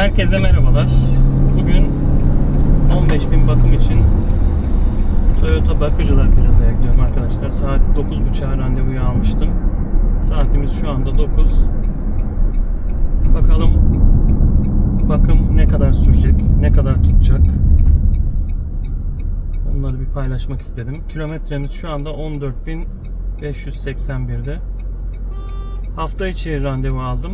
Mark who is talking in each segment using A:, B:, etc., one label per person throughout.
A: Herkese merhabalar. Bugün 15.000 bakım için Toyota Bakıcılar Plaza'ya gidiyorum arkadaşlar. Saat 9.30'a randevuyu almıştım. Saatimiz şu anda 9. Bakalım bakım ne kadar sürecek, ne kadar tutacak. Onları bir paylaşmak istedim. Kilometremiz şu anda 14.581'de. Hafta içi randevu aldım.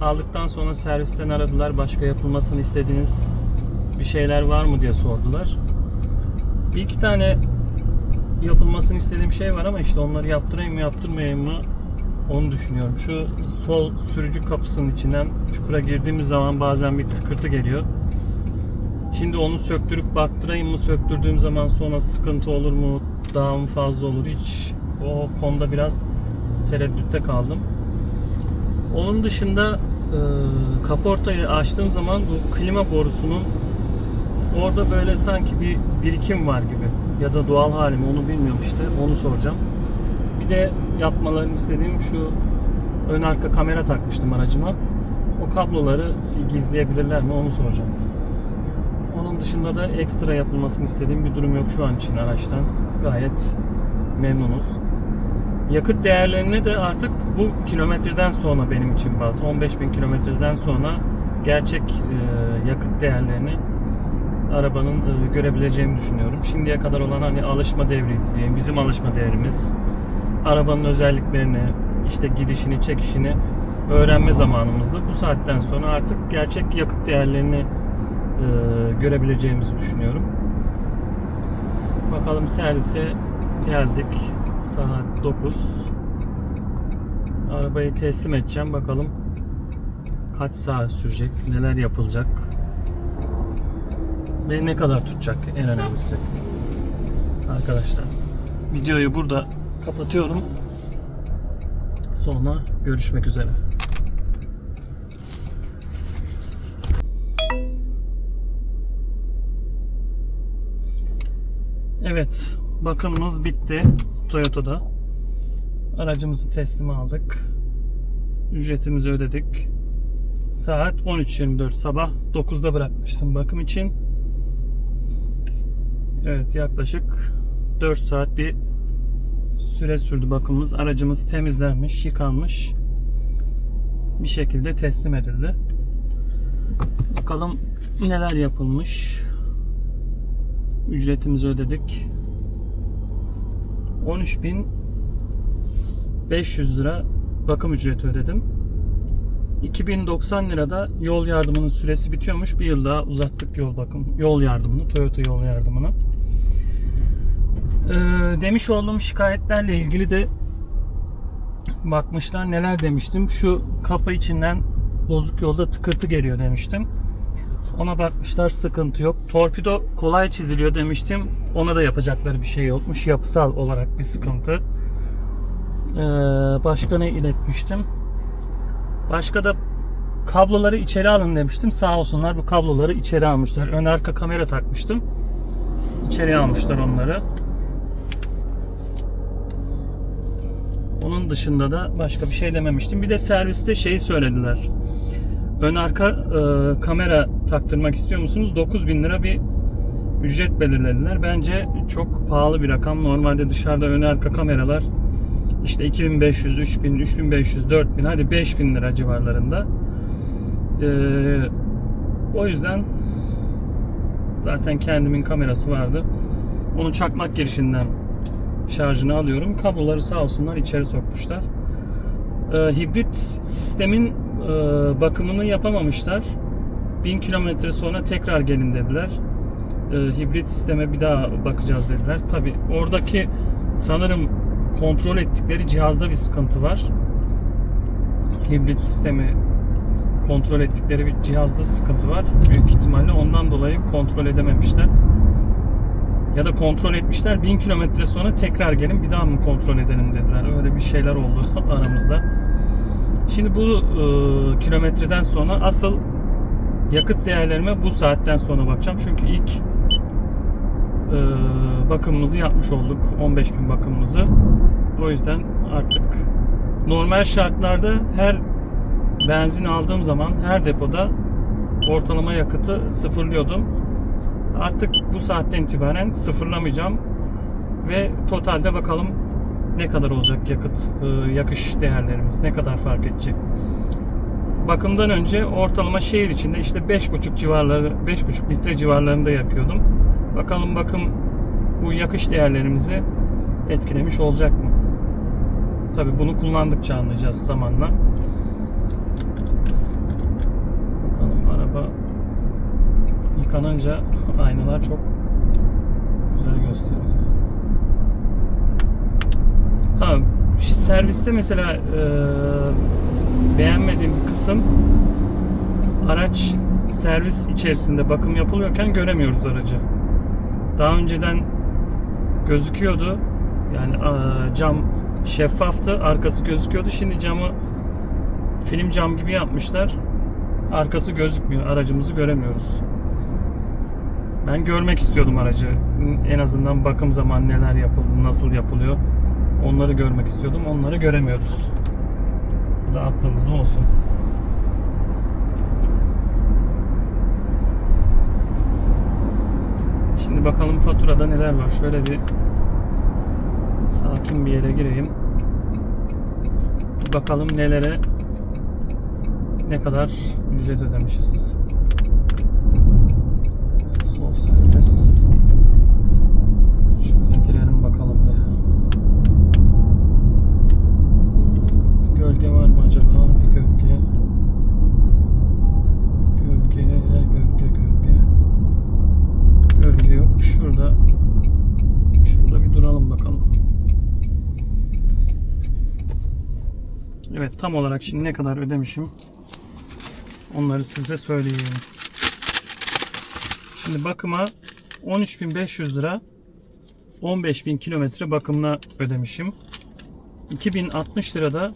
A: Aldıktan sonra servisten aradılar. Başka yapılmasını istediğiniz bir şeyler var mı diye sordular. Bir iki tane yapılmasını istediğim şey var ama işte onları yaptırayım mı yaptırmayayım mı onu düşünüyorum. Şu sol sürücü kapısının içinden çukura girdiğimiz zaman bazen bir tıkırtı geliyor. Şimdi onu söktürüp baktırayım mı söktürdüğüm zaman sonra sıkıntı olur mu daha mı fazla olur hiç o konuda biraz tereddütte kaldım. Onun dışında kaportayı açtığım zaman bu klima borusunun orada böyle sanki bir birikim var gibi ya da doğal hali mi onu bilmiyorum işte onu soracağım. Bir de yapmalarını istediğim şu ön arka kamera takmıştım aracıma. O kabloları gizleyebilirler mi onu soracağım. Onun dışında da ekstra yapılmasını istediğim bir durum yok şu an için araçtan. Gayet memnunuz. Yakıt değerlerine de artık bu kilometreden sonra benim için bazı 15 bin kilometreden sonra gerçek e, yakıt değerlerini arabanın e, görebileceğimi düşünüyorum. Şimdiye kadar olan hani alışma devriydi diyeyim. Bizim alışma devrimiz. Arabanın özelliklerini, işte gidişini, çekişini öğrenme zamanımızda. Bu saatten sonra artık gerçek yakıt değerlerini e, görebileceğimizi düşünüyorum. Bakalım servise geldik. Saat 9. Arabayı teslim edeceğim. Bakalım kaç saat sürecek, neler yapılacak ve ne kadar tutacak en önemlisi. Arkadaşlar videoyu burada kapatıyorum. Sonra görüşmek üzere. Evet, bakımımız bitti Toyota'da. Aracımızı teslim aldık. Ücretimizi ödedik. Saat 13.24 sabah 9'da bırakmıştım bakım için. Evet yaklaşık 4 saat bir süre sürdü bakımımız. Aracımız temizlenmiş, yıkanmış. Bir şekilde teslim edildi. Bakalım neler yapılmış. Ücretimizi ödedik. 13.500 lira bakım ücreti ödedim. 2090 lirada yol yardımının süresi bitiyormuş. Bir yıl daha uzattık yol bakım yol yardımını, Toyota yol yardımını. Ee, demiş olduğum şikayetlerle ilgili de bakmışlar neler demiştim. Şu kapı içinden bozuk yolda tıkırtı geliyor demiştim. Ona bakmışlar sıkıntı yok. Torpido kolay çiziliyor demiştim. Ona da yapacakları bir şey yokmuş. Yapısal olarak bir sıkıntı. Ee, başka ne iletmiştim? Başka da kabloları içeri alın demiştim. Sağ olsunlar bu kabloları içeri almışlar. Ön arka kamera takmıştım. İçeri almışlar onları. Onun dışında da başka bir şey dememiştim. Bir de serviste şeyi söylediler. Ön arka e, kamera taktırmak istiyor musunuz? 9000 lira bir ücret belirlediler. Bence çok pahalı bir rakam. Normalde dışarıda ön arka kameralar işte 2500, 3000, 3500, 4000 hadi 5000 lira civarlarında. Ee, o yüzden zaten kendimin kamerası vardı. Onu çakmak girişinden şarjını alıyorum. Kabloları sağ olsunlar içeri sokmuşlar. Ee, hibrit sistemin e, bakımını yapamamışlar. 1000 kilometre sonra tekrar gelin dediler. Ee, hibrit sisteme bir daha bakacağız dediler. Tabi oradaki sanırım kontrol ettikleri cihazda bir sıkıntı var. Hibrit sistemi kontrol ettikleri bir cihazda sıkıntı var. Büyük ihtimalle ondan dolayı kontrol edememişler. Ya da kontrol etmişler 1000 kilometre sonra tekrar gelin bir daha mı kontrol edelim dediler. Öyle bir şeyler oldu aramızda. Şimdi bu e, kilometreden sonra asıl yakıt değerlerime bu saatten sonra bakacağım. Çünkü ilk e, bakımımızı yapmış olduk. 15.000 bakımımızı. O yüzden artık normal şartlarda her benzin aldığım zaman her depoda ortalama yakıtı sıfırlıyordum. Artık bu saatten itibaren sıfırlamayacağım ve totalde bakalım ne kadar olacak yakıt e, yakış değerlerimiz ne kadar fark edecek. Bakımdan önce ortalama şehir içinde işte 5,5 civarları 5,5 litre civarlarında yakıyordum. Bakalım bakım bu yakış değerlerimizi etkilemiş olacak mı? Tabi bunu kullandıkça anlayacağız zamanla. Bakalım araba yıkanınca aynalar çok güzel gösteriyor. Ha serviste mesela e, beğenmediğim bir kısım araç servis içerisinde bakım yapılıyorken göremiyoruz aracı. Daha önceden gözüküyordu. Yani e, cam şeffaftı, arkası gözüküyordu. Şimdi camı film cam gibi yapmışlar. Arkası gözükmüyor. Aracımızı göremiyoruz. Ben görmek istiyordum aracı. En azından bakım zaman neler yapıldı, nasıl yapılıyor. Onları görmek istiyordum. Onları göremiyoruz. Bu da aklınızda olsun. Şimdi bakalım faturada neler var. Şöyle bir sakin bir yere gireyim. Bir bakalım nelere ne kadar ücret ödemişiz. Sol serbest. Şöyle girelim bakalım bir. Gölge var mı acaba? Bir gölge. Gölge, gölge, gölge. Gölge yok. Şurada şurada bir duralım bakalım. Evet tam olarak şimdi ne kadar ödemişim onları size söyleyeyim. Şimdi bakıma 13.500 lira 15.000 kilometre bakımına ödemişim. 2060 lirada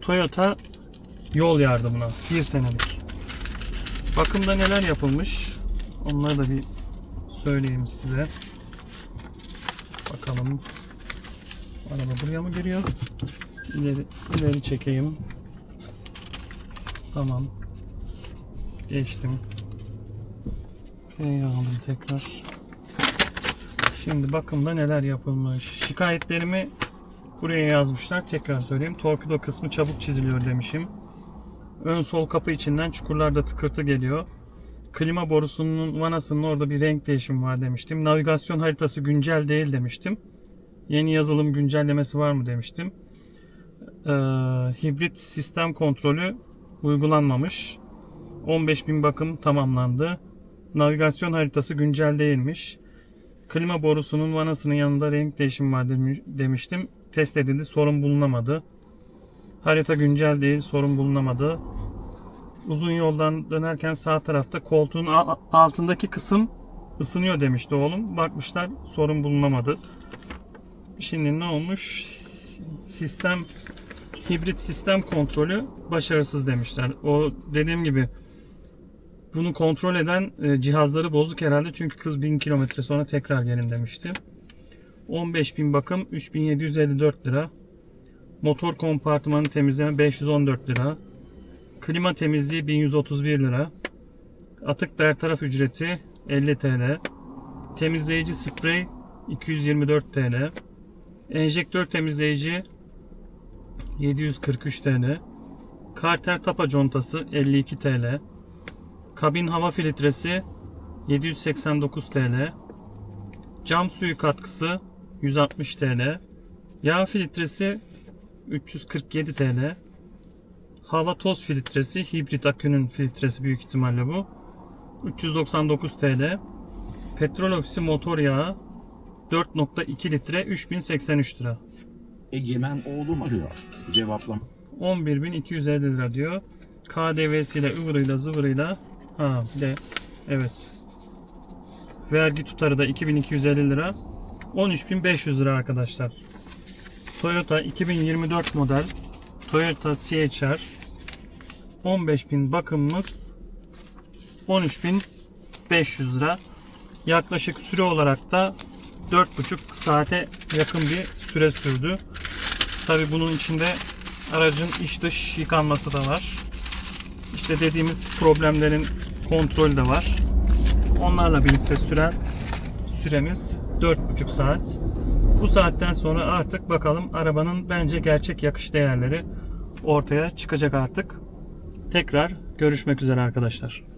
A: Toyota yol yardımına bir senelik. Bakımda neler yapılmış onları da bir söyleyeyim size. Bakalım. Araba buraya mı giriyor? İleri, ileri çekeyim. Tamam. Geçtim. P'yi aldım tekrar. Şimdi bakımda neler yapılmış. Şikayetlerimi buraya yazmışlar. Tekrar söyleyeyim. Torpido kısmı çabuk çiziliyor demişim. Ön sol kapı içinden çukurlarda tıkırtı geliyor. Klima borusunun vanasının orada bir renk değişimi var demiştim. Navigasyon haritası güncel değil demiştim. Yeni yazılım güncellemesi var mı demiştim. Ee, hibrit sistem kontrolü uygulanmamış. 15.000 bakım tamamlandı. Navigasyon haritası güncel değilmiş. Klima borusunun vanasının yanında renk değişimi var demi- demiştim. Test edildi, sorun bulunamadı. Harita güncel değil, sorun bulunamadı. Uzun yoldan dönerken sağ tarafta koltuğun altındaki kısım ısınıyor demişti oğlum. Bakmışlar, sorun bulunamadı. Şimdi ne olmuş? Sistem hibrit sistem kontrolü başarısız demişler. O dediğim gibi bunu kontrol eden e, cihazları bozuk herhalde çünkü kız 1000 kilometre sonra tekrar gelin demişti. 15.000 bakım 3754 lira. Motor kompartımanı temizleme 514 lira. Klima temizliği 1131 lira. Atık bertaraf ücreti 50 TL. Temizleyici sprey 224 TL. Enjektör temizleyici 743 TL. Karter tapa contası 52 TL. Kabin hava filtresi 789 TL. Cam suyu katkısı 160 TL. Yağ filtresi 347 TL. Hava toz filtresi hibrit akünün filtresi büyük ihtimalle bu. 399 TL. Petrol ofisi motor yağı 4.2 litre 3083 lira.
B: Egemen oğlum arıyor. Cevaplam.
A: 11.250 lira diyor. KDV'siyle, ıvırıyla, zıvırıyla. Ha bir de evet. Vergi tutarı da 2250 lira. 13.500 lira arkadaşlar. Toyota 2024 model Toyota CHR 15.000 bakımımız 13.500 lira. Yaklaşık süre olarak da 4,5 saate yakın bir süre sürdü. Tabi bunun içinde aracın iç dış yıkanması da var. İşte dediğimiz problemlerin kontrol de var. Onlarla birlikte süren süremiz 4,5 saat. Bu saatten sonra artık bakalım arabanın bence gerçek yakış değerleri ortaya çıkacak artık. Tekrar görüşmek üzere arkadaşlar.